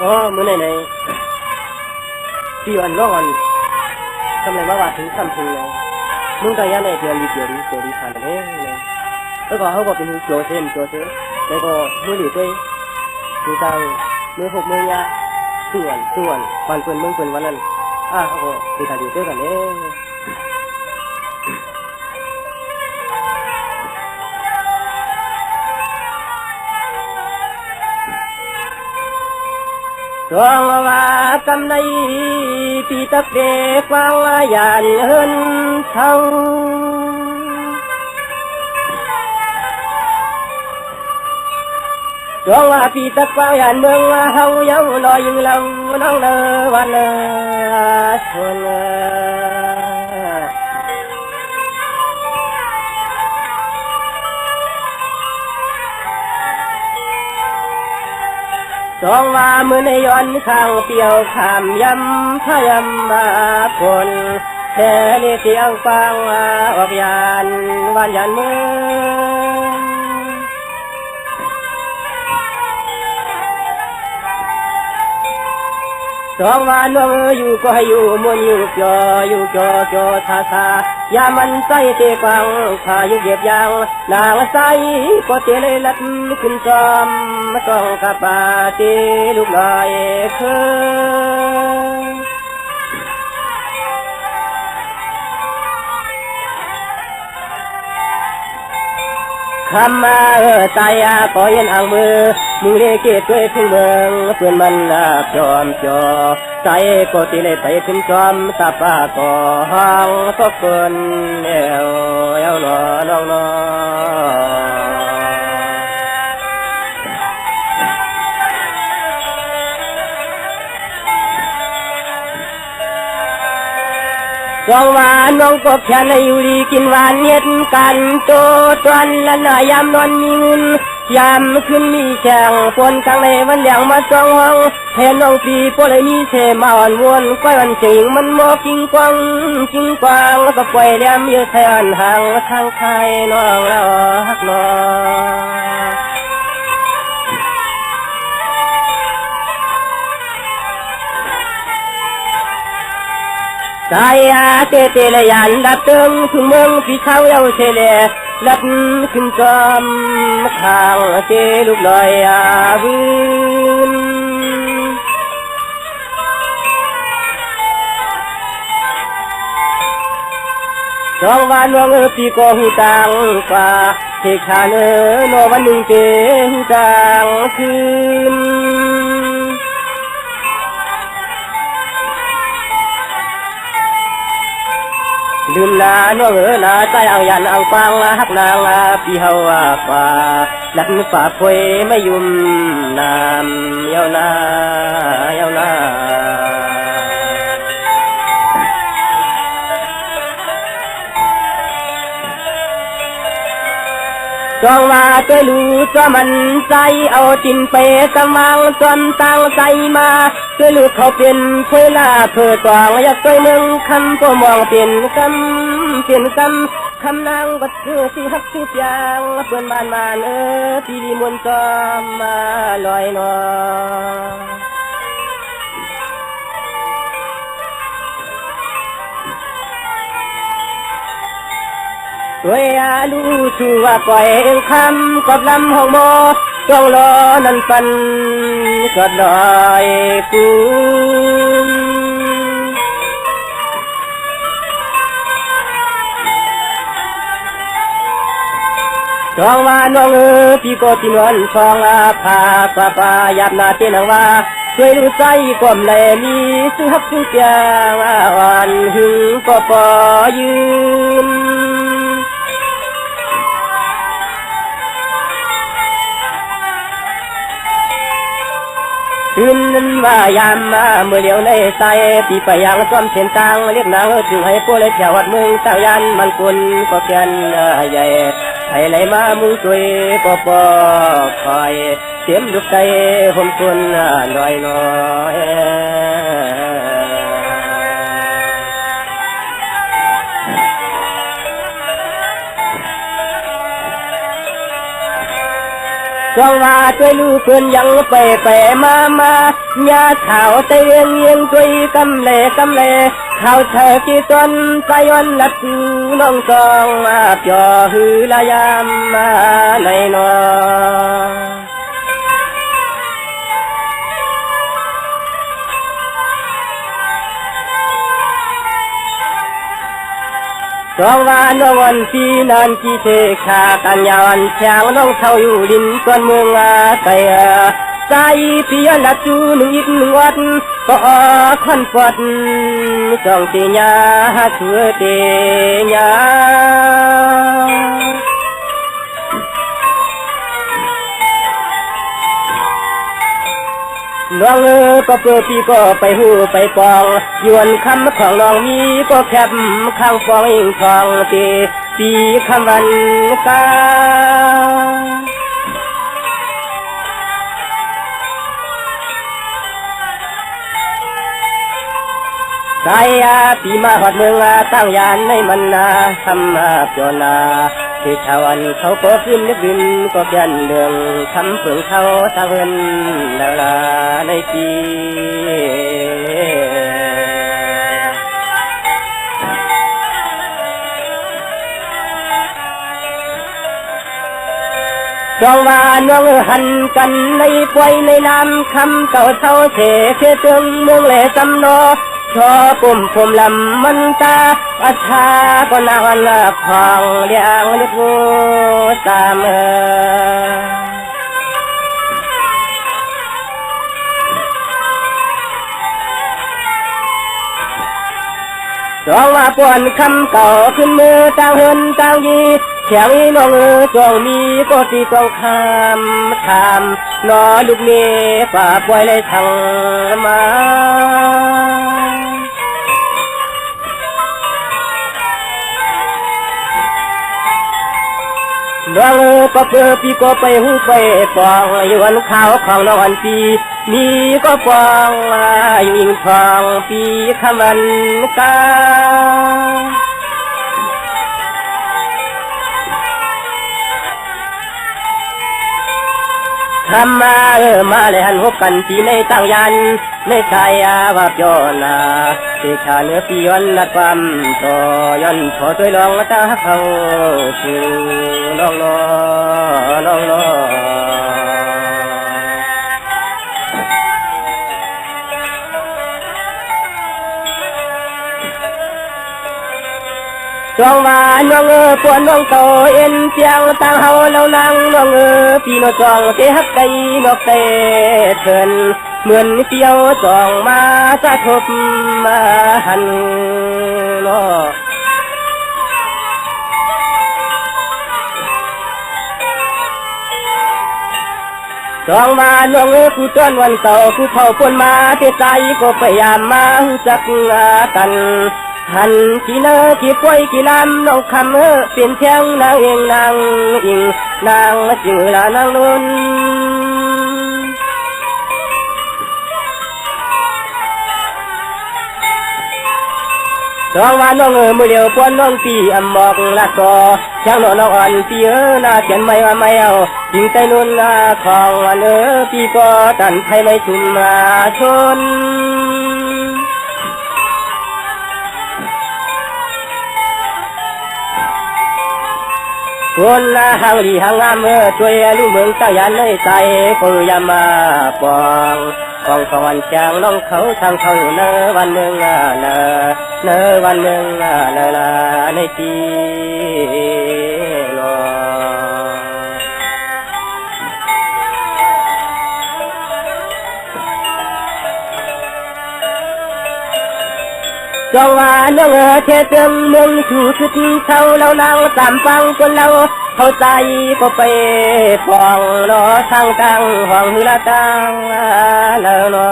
อ๋อมือไหนไหนที่วันร้อนทำไมว่าว่าถึงคำถึงเลยมึงก็ยังในเดือนดีเดือนดีเดือนดีผ่านไปเลยแล้วก็เขาก็เป็นโจเซนโจเซนแล้วก็มือหลีด้วยมือจังมือหกมือยาส่วนส่วนวันเปินเมืองเปินวันนั้นอะเขาก็ไปถ่ายอยู่ด้วยกันเนปีตะเกกวางยานเฮินเท่าจงว่าปีตะกวางยานเมืองเฮาเยาลองว่ามือในย้อนข้างเปียวขามยำพยำมาคนแค่นี้เสียงฟังออกยานวันยานมือสองวันว่าอยู่ก็ให้อยู่มวนอยู่จออยู่จอจอทาทา อย่ามันใส่เตกวางขาอยู่เก็บยางนางใสก็เตเลยลัดขึ้นจอมต้องกับปาเตลูกลอยเคยคำมาเออตายอาขอยันอ่างมือ มึงเรียกเกตด้วยพึ่งเมืองเพื่อนมันลาจอมจอใจก็ตีเลยไปขึ้นจอมตาป้าก็ห้างก็เกินเอวเอวนอน้องนอสองวานน้องกบแค่ในอยู่ดีกินหวานเย็ดกันโตตวนละหน่อยยามนอนมีเงิน ยามขึ้นมีแข่งปนกลางในวันเลี้ยงมาจองห้องแทนน้องปีปเลยมีเสมาอ่อนวนก้อยวันจริงมันมอกิงกวางกิงกวางแล้วก็ปล่อยเลี้ยมเยอะแทนห่างทางไทยน้องแล้วฮักน้องใจอาเตเตเลยยันดับเติงถึงเมืองพี่เขาเยาเชเล ลัดขึ้นจอมข้างเจลูกลอยอาวินจองวานวงเอปีก็หูตังกว่าเทคานเออโนวันหนึ่งเจหูตังคืน ลืมนาน้อเออนาใจเอายันเอาฟังฮักนางนาปีเฮาว่าป่าลันฝ่าพวยไม่ยุ่มนามเยาวนาเยาวนา จองว่าตัวรู้ตัวมันใจเอาจินไปสมังจนตั้งใจมาตัวลูเขาเป็นเคยลาเพื่อตองอยากตัวมึงคำก็มองเป็นคำเป็นคำคำนางบัดเคือสิฮักสิยางเพื่อนบ้านมาเออพี่ดีมวนจอมมาลอยนอ ด้วยอาลูชูว่าปล่อยเองคำกับลำหงโมจ้องรอนันปันกอดลอยกูจองว่าน้องเออพี่ก็ที่นวลฟองอาภาปาปายาบนาเตนังว่าช่วยดูใจก้มแลมีสุหับสุเปียงวันหึงก็ปอยืน ตื่นนั้นว่ายามมาเมื่อเดียวในใจปีไปยังซ้อมเส้นทางเรียกนางถึงให้พวกเลยแถววัดมึงสายันมันกุนก็เพียนใหญ่ให้ไหลมามึงสวยปอปอคอยเสียมลุกใจห่มกุนลอยน้อย ก็ว่าช่วลูกเพื่อนยังไปไปมามาญาขาวเตียงเยียงช่วยกำเลกำเลเข้าเธอกี่ตนใจวันลัดน้องจองมาจ่อหือละยามมาในนอ รองวาน้องวันพีนันกีเทคากันยาวันช้างน้องเท่าอยู่ลินส่วนเมืองอาไกใจเพียละจูหนึ่งอีกหนึ่งวัดก็คอนปดสองตีญาชัวเตีญา น้องเออก็เปิดปีก็ไปหูไปปองยวนคำของน้องมีก็แคบข้างฟองอิงทองตีปีคำวันกาสายอาปีมาหอดเมืองอาตั้งยานในมันนาทำมาเปีย วนาที่ชาวันเขาก็ขึ้นนึกดินก็ยันเดืองทำเปิงเขาทางเงินดาราในปีจองว่าน้องหันกันในป่วยในน้ำคำเก่าเท่าเสเสตึงเมืองแหล่สำนอ ชอปุ่มผมลำมันตาอัชาก็นาวันละพองเลี้ยงเล็บงูตามเออจองว่าป่วนคำเก่าขึ้นมือต่างเฮินต่างยีแถวนี้น้องเออจองมีก็ตีต้องคำถามนอลูกเมฝ่าป่วยเลยทางมา ก็เปิดปีก็ไปหูไปปองอยู่วันข้าวของนอนปีนี่ก็ปองอยู่อิงทองปีขมันกาทำมาเออมาเลยหันหกกันปีในตั้งยันในชายอาว่าปยวนาเสชาเนื้อปีย้อนนัดความต่อย้อนพอช่วยลองตาเขาสู่น้องนอน้ จองว่าน้องเออปวนน้องโตเอ็นเปียงตั้งเฮาเรานั่งน้องเออปีโนจองเตฮักไกนกเตเถินเหมือนเปียวจองมาสะทบมาหันนาะจองมาน้องเออกูจนวันเสาร์กูเผาปนมาเทใจก็พยายามมาหูจักกัน หันกี่เนอกี่ป่วยกี่ลำน้องคำเออเปลี่ยนเชียงนางเองนางอิงนางจึงละนางนุนจองว่าน้องเออมือเดียวปวนน้องปีอำบอกละกอช่างน้อน้องอ่อนปีเออน่าเขียนไม่ว่าไม่เอาจิงใจนุนนาของวันเออปีก็ตันไทยไม่ชุมมาชน คนละหางดีหางงามเมื่อช่วยลูกเมืองตั้งยันในใจก็ยามาปองกองสวรรค์จางน้องเขาทางเขาเนอวันเมืองอะเนอเนอวันเมืองอะเนอลาในปี จองว่าน้องเออเทเติมเมืองถูชุดเขาเรานางตามฟังคนเราเข้าใจก็ไปฟองเนอทางตังห้องหือละตังแล้วเนอ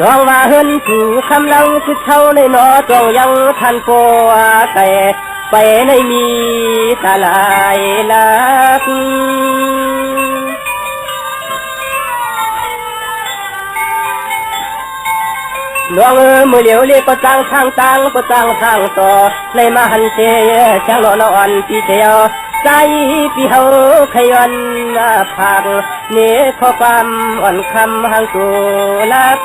จองว่าเฮินถูคำลังสุดเท่าในนอจองยังทันปอาแต่ ไปในมีตาลายลักหลวงเออมือเหลียวเรียกก็จ้างทางต่างก็จ้างทางต่อเลยมาหันเจช่างหล่อนอ่อนพี่เทียวใจพี่เฮาขยันผากเนื้อข้อความอ่อนคำห่างตัวลัก